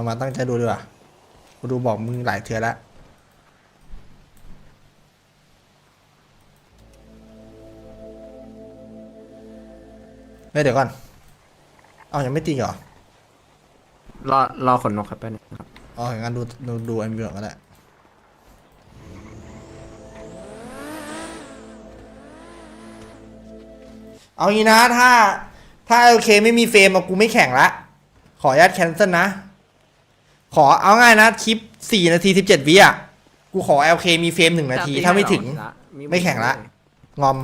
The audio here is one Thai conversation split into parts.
เอามาตั้งใจดูดีกว่ากูดูบอกมึงหลายเทือแล้วเฮ้ยเดี๋ยวก่อน เอายังไม่ตีเหรอ รอรอขนนกครับแป๊บนึงครับ อ๋ออย่างนั้นดูดูดูไอ้เบื่อก็ได้เอางี้นะ ถ้า ถ้าโอเคไม่มีเฟรมอะกูไม่แข่งละ ขออนุญาตแคนเซิลนะ ขอเอาง่ายนะคลิปสี่นาทีสิบเจ็ดวิอะ กูขอ LK มีเฟรมหนึ่งนาที ถ้าไม่ถึง ไม่แข่งละ งอม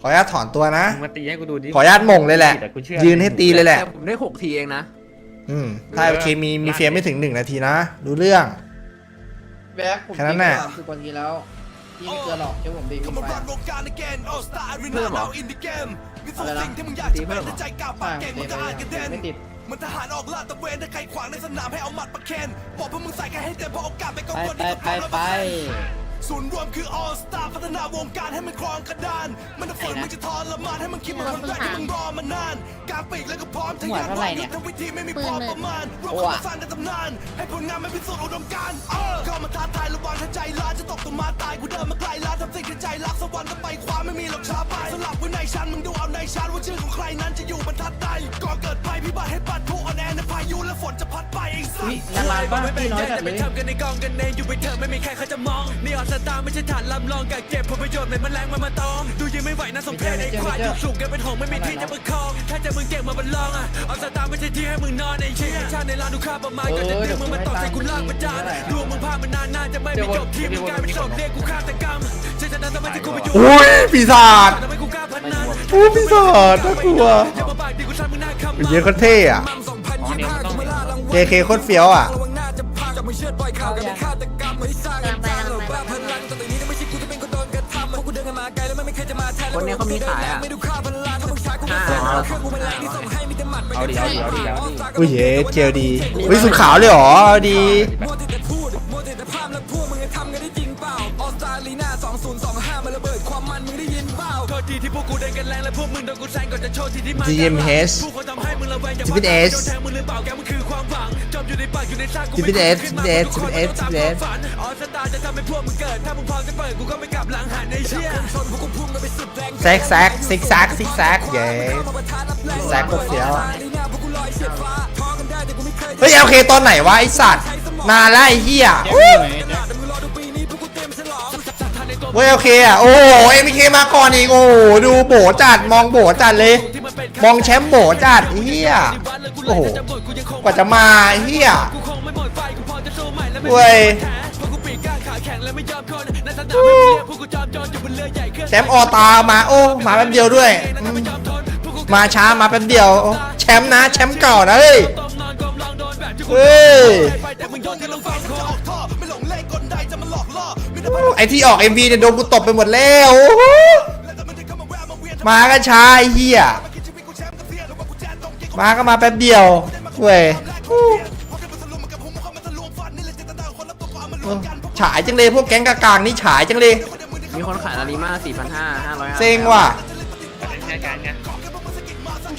ขออนุญาตถอนตัวนะ มึงมาตีให้กูดูดิขออนุญาตหม่งเลยแหละแต่กูเชื่อยืนให้ตีเลยแหละแต่ผมได้หกทีเองนะ อืมถ้าโอเคมีมีเฟรมไม่ถึงหนึ่งนาทีนะ รู้เรื่อง แบ็คผมแค่นั้นแหละ สิบกว่าทีแล้วพี่ไม่เกินหรอกเชื่อผมดีพี่ไป เพิ่มเหรอ อะไรนะ ตีเพิ่มเหรอ ใช่เต็มเลยไม่ติด มันทหารออกลาดตระเวนถ้าใครขวางในสนามให้เอาหมัดประเคนบอกพวกมึงใส่กันให้เต็มเพราะโอกาสไปกังไปวลไปไปไป ศูนย์รวมคือ all star พัฒนาวงการให้มันครองกระดาน มันจะฝืนมึงจะทรมานให้มันคิดมันคนแรกที่มึงรอมานานกลางปีกแล้วก็พร้อมทะยานวางยุทธวิธีไม่มีพอประมาณรวมความสร้างในตำนาน ให้ผลงานมันพิสูจน์อุดมการณ์เออเข้ามาท้าทายระวังถ้าใจร้ายจะตกตัวมาตายกูเดินมาไกลล้าทำสิ่งที่ใจรักสวรรค์ต้องไปคว้าไม่มีหรอกช้าไป สลับไว้ในชั้นมึงดูเอาในชั้นว่าชื่อของใครนั้นจะอยู่บรรทัดใดก่อเกิดภัยพิบัติให้ปัดผู้อ่อนแอในพายุและฝนจะพัดไปไอ้สัอุ้ยสละลายบ้างพี่น้อยจัดเลยทำกันในกองกันเองอยู่ไปเถอะไม่มีใครเขาจะมองนี่ออสตาไม่ใช่ฐานลำลองกัเก็บผลประโยชน์ในมันแรงมันมาตอมดูยังไม่ไหวนะสมเพชไอ้ควายอยู่สูงกันเป็นหงไม่มีที่จะประคอง ถ้าจะมึงเก่งมาบันลองอะออสตาไม่ใช่ที่ให้มึงนอนไอ้เชี่ยชาติในร้านดูค่าประมาณก่อนจะดึงมึงมาตอบใส่กูลากประจานดูมึงพามันนานนานจะไม่มีจบที่มึงกลายเป็นศพเรียกกูฆาตกรรมเจตนาทำไมจะกูไปอยู่อุ้ยปีศาจทำไมกูกล้าพันนั้นโอ้ปีศาจน่ากลัวอย่ามาปากดีกูทำมึงหน้าคำเยอะโคตรเท่อะอ๋อเนี่ยมันต้องมี JK โคตรเฟี้ยวอะ คยจะมาแทนคนนี้เขามีขายอะไม่ดูค่าพลังถ้ามึงใช้กูไม่ห้าเสร็จร้อยเครื่องกูมันแรงที่ส่งให้มีแต่หมัดไม่เอาดิเอาดิเอาดิเอาดิอุ้ยเย้เจลดีอุ้ยสุดขาวเลยเหรอเอาดี ทษทีที่พวกกูเดินกันแรงและพวกมึงโดนกูแซงก่อนจะโชว์ที่ที่มา GMH ผู้คนทำให้มึงระแวงอย่า GPS โดนแทงมึงหรือเปล่าแกมึงคือความหวังจมอยู่ในปากอยู่ในซากกูไม่ GPS ขึ้นมาเพราะทุกคน GPS ต้องตามความฝันออสตาจะทำให้พวกมึงเกิดถ้ามึงพร้อมจะเปิดกูก็ไม่กลับหลังหันในเชี่ยชนพวกกูพุ่งกันไปสุดแรงแซกแซกซิกแซกซิกแซกเย้แซกโคตรเฟี้ยวอะเฮ้ยโอเคตอนไหนวะไอสัตว์นานแล้วไอ้เหี้ยอู้ เว้ยโอเคอะโอ้โหเอ็มเคมาก่อนอีกโอ้โหดูโบจัดมองโบจัดเลย มองแชมป์โบจัดเหี้ยโอ้โหกว่าจะมาเหี้ยเว้ยแชมป์ออตามาโอ้มาแป๊บเดียวด้วย มาช้ามาแป๊บเดียว แชมป์นะ แชมป์เก่านะเฮ้ยเฮ้ย ไอที่ออก MV เนี่ยโดนกูตบไปหมดแล้วโอ้โหมาก็ช้าไอ้เหี้ยมาก็มาแป๊บเดียวเว้ยโอ้โอ้ฉายจังเลยพวกแก๊งกากางนี่ฉายจังเลยมีคนขายลาลิมา4,500 500เซ็งว่ะแค่การไง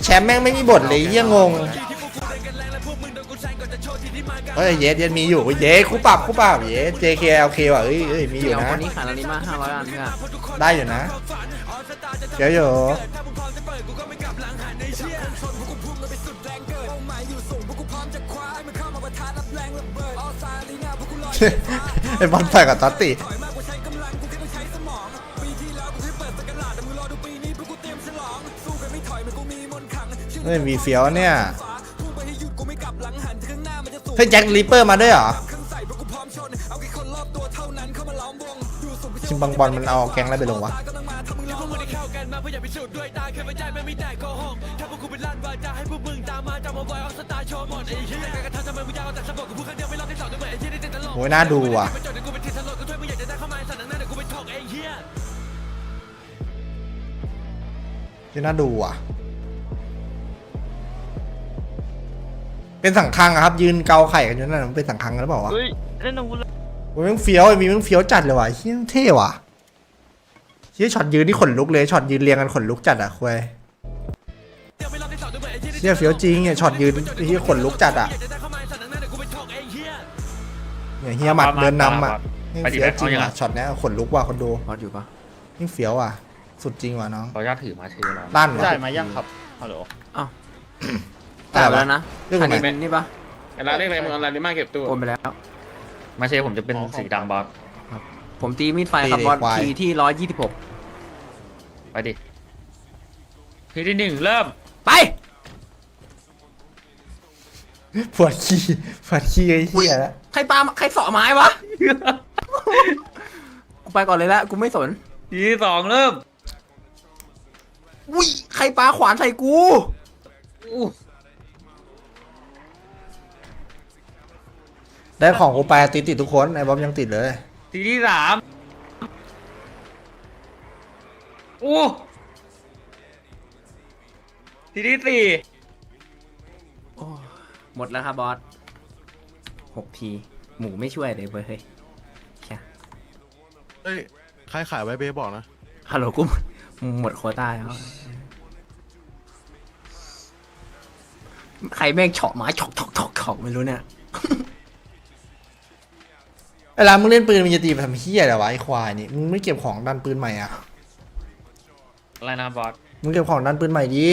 แชมป์แม่งไม่มีบทเลยเยี่ยงง เฮ้ยเยสเยสมีอยู่เยสคู่ปรับคู่ปรับเยส JKLK ว่ะเอ้ยเอ้ยมีอยู่เดี๋ยวนะคนนี้ขายลาลิมา500อันเพื่อนได้อยู่นะเดี๋ยวอยู่ไอ้บอลใส่กับตอตติเฮ้ยมีเฟียวเนี่ยเฮ้ยแจ็คลิปเปอร์มาด้วยเหรอชิมบังบอลมันเอาแกงอะไรไปลงวะโอ้ยน่าดูว่ะน่าดูว่ะ เป็นสังคังอะครับ ยืนเกาไข่กันอยู่นั่นมันเป็นสังคังกันหรือเปล่าวะเฮ้ยเล่นอาวุธโอ้ยแมันเฟี้ยวไอ้มีแมันเฟี้ยวจัดเลยว่ะเฮี้ยเท่ว่ะเฮี้ยช็อตยืนนี่ขนลุกเลยช็อตยืนเรียงกันขนลุกจัดอะคุยเฮี้ยเฟี้ยวจริงเนี่ยช็อตยืนเฮี้ยขนลุกจัดอะเนี่ยเฮียหมัดเดินนำอะไปนี่ดิเฟี้ยวจริงเอายังไงว่ะช็อตเนี้ยขนลุกว่ะคนดูบอสอยู่ปะนี่เฟี้ยวว่ะ สุดจริงว่ะน้องขออนุญาตถือมาถือแล้วลั่นว่ะจ่ายมายังครับฮัลโหลอ้าว แต่จ่ายว่าไปแล้วนะเรื่องอัอะนไรนี้เป็นนี่ปะเวลาเรียกอะไรมึงเอาอะไรมาเก็บตู้โอนไปแล้ว มาเชผมจะเป็นสีดำบอสผมตีมีดไฟครับบอสทีที่ร้อยยี่สิบหกไปดิทีที่หนึ่งเริ่มไปปวดขี้ปวดขี้ไอ้เหี้ยแล้วใครปาใครเสาะไม้วะกูไปก่อนเลยละกูไม่สนทีที่สองเริ่มอุ้ยใครปาขวานใส่กูอู้ ได้ของกูไปติดติดทุกคนไอ้บ๊อบยังติดเลย ทีที่สามอู้ทีที่สี่หมดแล้วครับบอสหกที หมูไม่ช่วยเลยเว้ยเฮ้ยแค่เอ้ยใครขายไว้เบบอกนะ ฮัลโหลกูหมดหมดโควต้าแล้ว ใครแม่งเฉาะไม้ฉอกฉอกฉอกฉอกไม่รู้เนี่ย เวลามึงเล่นปืนมึงจะตีไปทำเหี้ยอะไรวะไอ้ควายนี่มึงไม่เก็บของดันปืนใหม่อะอะไรนะบอสมึงเก็บของดันปืนใหม่ดี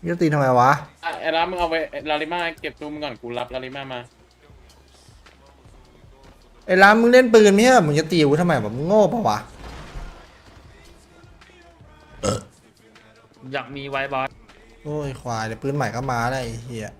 มึงจะตีทำไมวะอะไอ้ร้านมึงเอาไปลาลิมาเก็บตู้มึงก่อนกูรับลาลิมามาไอ้ร้านมึงเล่นปืนไม่ใช่เหรอมึงจะตีกูทำไมวะมึงโง่ปะวะอยากมีไว้บอสโอ้ยควายเดี๋ยวปืนใหม่ก็มาแล้วไอ้เหี้ย